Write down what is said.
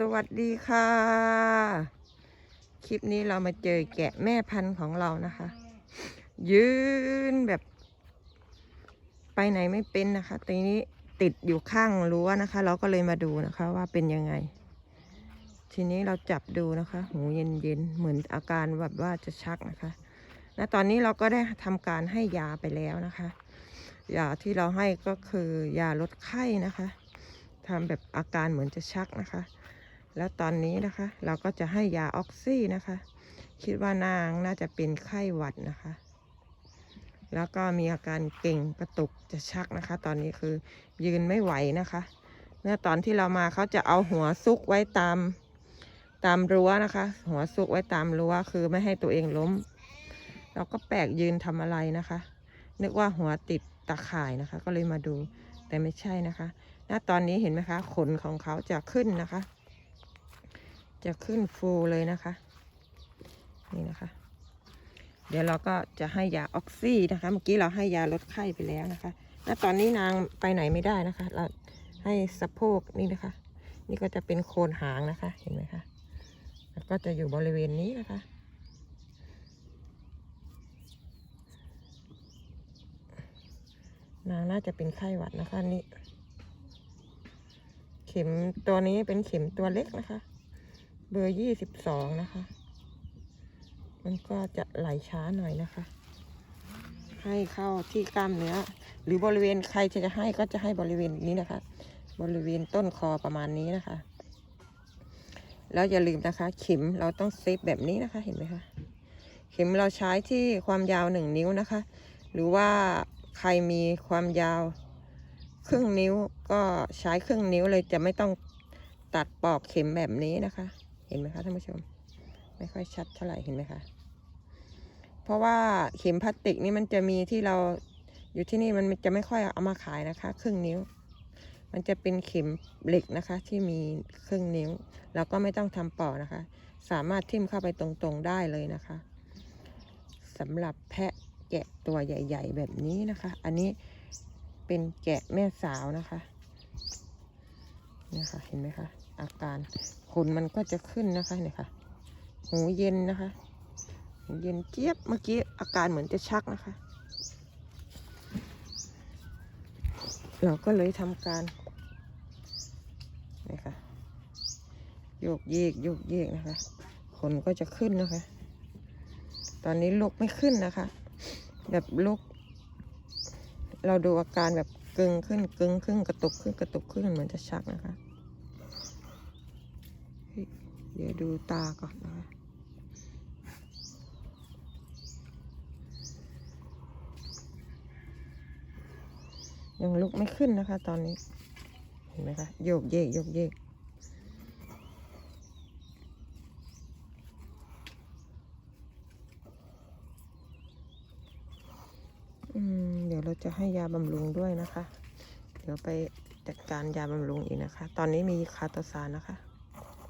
สวัสดีค่ะ คลิปนี้เรามาเจอแกะแม่พันธุ์ของเรานะคะ ยืนแบบ ไปไหนไม่เป็นนะคะตรงนี้ติดอยู่ข้างรั้วนะคะ เราก็เลยมาดูนะคะ ว่าเป็นยังไง ทีนี้เราจับดูนะคะ หูเย็นๆเหมือนอาการแบบว่าจะชักนะคะณตอนนี้เราก็ได้ทำการให้ยาไปแล้วนะคะยาที่เราให้ก็คือยาลดไข้นะคะทำแบบอาการเหมือนจะชักนะคะ แล้วตอนนี้นะคะ เราก็จะให้ยาออกซินะคะ คิดว่านางน่าจะเป็นไข้หวัดนะคะ แล้วก็มีอาการเก่งกระตุกจะชักนะคะ ตอนนี้คือยืนไม่ไหวนะคะเมื่อตอนที่เรามาเขาจะเอาหัวซุกไว้ตามตามรั้วนะคะ หัวซุกไว้ตามรั้วคือไม่ให้ตัวเองล้ม เราก็แปลกยืนทำอะไรนะคะ นึกว่าหัวติดตะข่ายนะคะ ก็เลยมาดูแต่ไม่ใช่นะคะ ณตอนนี้เห็นไหมคะ ขนของเขาจะขึ้นนะคะ จะขึ้นฟูเลยนะคะ นี่นะคะ เดี๋ยวเราก็จะให้ยาออกซินะคะ เมื่อกี้เราให้ยาลดไข้ไปแล้วนะคะณตอนนี้นางไปไหนไม่ได้นะคะ เราให้สะโพกนี่นะคะ นี่ก็จะเป็นโคนหางนะคะ เห็นไหมคะแล้วก็จะอยู่บริเวณนี้นะคะนางน่าจะเป็นไข้หวัดนะคะนี่ เข็มตัวนี้เป็นเข็มตัวเล็กนะคะ เบอร์ยี่สิบสองนะคะ มันก็จะไหลช้าหน่อยนะคะ ให้เข้าที่กล้ามเนื้อ หรือบริเวณใครจะให้ก็จะให้บริเวณนี้นะคะ บริเวณต้นคอประมาณนี้นะคะ แล้วอย่าลืมนะคะ เข็มเราต้องเซฟแบบนี้นะคะเห็นไหมคะเข็มเราใช้ที่ความยาวหนึ่งนิ้วนะคะ หรือว่าใครมีความยาวครึ่งนิ้วก็ใช้ครึ่งนิ้วเลยจะไม่ต้องตัดปอกเข็มแบบนี้นะคะ เห็นไหมคะท่านผู้ชม ไม่ค่อยชัดเท่าไหร่เห็นไหมคะเพราะว่าเข็มพลาสติกนี่มันจะมีที่เราอยู่ที่นี่มันจะไม่ค่อยเอามาขายนะคะ ครึ่งนิ้ว มันจะเป็นเข็มเหล็กนะคะ ที่มีครึ่งนิ้วเราก็ไม่ต้องทำปอกนะคะ สามารถทิ่มเข้าไปตรงๆได้เลยนะคะสำหรับแพะแกะตัวใหญ่ ๆ แบบนี้นะคะ อันนี้เป็นแกะแม่สาวนะคะเนี่ยค่ะเห็นไหมคะ อาการขนมันก็จะขึ้นนะคะเนี่ยค่ะหูเย็นนะคะหูเย็นเจี๊ยบเมื่อกี้อาการเหมือนจะชักนะคะ เราก็เลยทำการนี่ค่ะโยกเยกโยกเยกนะคะ ขนก็จะขึ้นนะคะ ตอนนี้ลุกไม่ขึ้นนะคะ แบบลุก เราดูอาการแบบกึงขึ้นกึงขึ้นกระตุกขึ้นกระตุกขึ้นเหมือนจะชักนะคะ เดี๋ยวดูตาก่อนนะคะยังลุกไม่ขึ้นนะคะ ตอนนี้ เห็นไหมคะโยกเยกโยกเยกอืมเดี๋ยวเราจะให้ยาบำรุงด้วยนะคะ เดี๋ยวไปจัดการยาบำรุงอีกนะคะ ตอนนี้มีคาโตซานนะคะ